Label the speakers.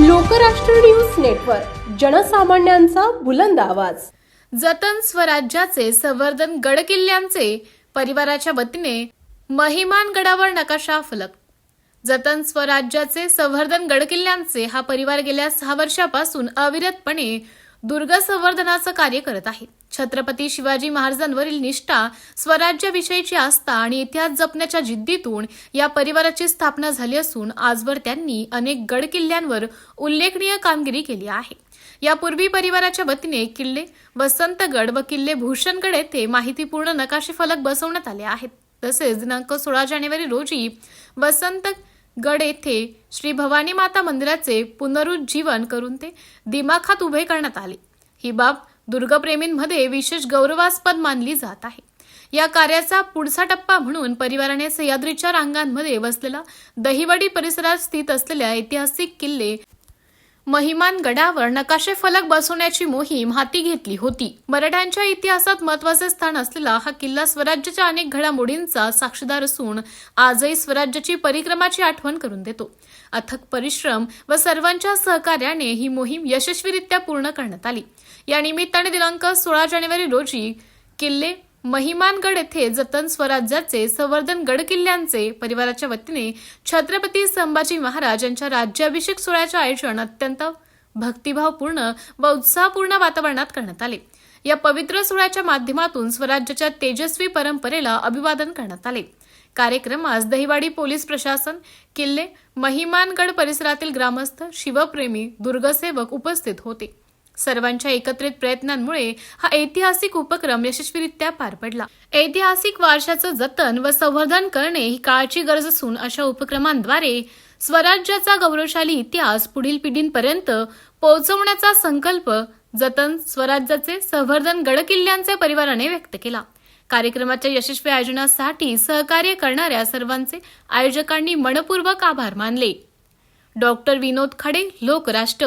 Speaker 1: Lokrashtra news network जनसामान्यांचा बुलंद आवाज.
Speaker 2: जतन स्वराज्याचे संवर्धन गड किल्ल्यांचे परिवाराच्या वतीने महिमान गडावर नकाशा फलक. जतन स्वराज्याचे संवर्धन गडकिल्ल्यांचे हा परिवार गेल्या सहा वर्षापासून अविरतपणे दुर्ग संवर्धनाचं कार्य करत आहे. छत्रपती शिवाजी महाराजांवरील निष्ठा स्वराज्याविषयीची आस्था आणि इतिहास जपण्याच्या जिद्दीतून या परिवाराची स्थापना झाली असून आजवर त्यांनी अनेक गड किल्ल्यांवर उल्लेखनीय कामगिरी केली आहे. यापूर्वी परिवाराच्या वतीने किल्ले वसंतगड व किल्ले भूषणगड येथे माहितीपूर्ण नकाशे फलक बसवण्यात आले आहेत. तसेच दिनांक सोळा जानेवारी रोजी वसंत गड येथे श्री भवानी माता मंदिराचे पुनरुज्जीवन करून ते दिमाखात उभे करण्यात आले. ही बाब दुर्गप्रेमींमध्ये विशेष गौरवास्पद मानली जात आहे. या कार्याचा पुढचा टप्पा म्हणून परिवाराने सह्याद्रीच्या रांगांमध्ये वसलेला दहिवडी परिसरात स्थित असलेल्या ऐतिहासिक किल्ले महिमान गडावर नकाशे फलक बसवण्याची मोहीम हाती घेतली होती. मराठ्यांच्या इतिहासात महत्त्वाचे स्थान असलेला हा किल्ला स्वराज्याच्या अनेक घडामोडींचा साक्षीदार असून आजही स्वराज्याची परिक्रमाची आठवण करून देतो. अथक परिश्रम व सर्वांच्या सहकार्याने ही मोहीम यशस्वीरित्या पूर्ण करण्यात आली. या निमित्ताने दिनांक सोळा जानेवारी रोजी किल्ले महिमानगड येथे जतन स्वराज्याचे संवर्धन गड किल्ल्यांचे परिवाराच्या वतीने छत्रपती संभाजी महाराज यांच्या राज्याभिषेक सोहळ्याचे आयोजन अत्यंत भक्तिभावपूर्ण व उत्साहपूर्ण वातावरणात करण्यात आले. या पवित्र सोहळ्याच्या माध्यमातून स्वराज्याच्या तेजस्वी परंपरेला अभिवादन करण्यात आले. कार्यक्रमास दहिवाडी पोलीस प्रशासन किल्ले महिमानगड परिसरातील ग्रामस्थ शिवप्रेमी दुर्गसेवक उपस्थित होते. सर्वांच्या एकत्रित प्रयत्नांमुळे हा ऐतिहासिक उपक्रम यशस्वीरित्या पार पडला. ऐतिहासिक वारशाचं जतन व संवर्धन करणे ही काळची गरज असून अशा उपक्रमांद्वारे स्वराज्याचा गौरवशाली इतिहास पुढील पिढींपर्यंत पोहोचवण्याचा संकल्प जतन स्वराज्याचे संवर्धन गडकिल्ल्यांचे परिवाराने व्यक्त केला. कार्यक्रमाच्या यशस्वी आयोजनासाठी सहकार्य करणाऱ्या सर्वांचे आयोजकांनी मनपूर्वक आभार मानले. डॉक्टर विनोद खडे लोकराष्ट्र.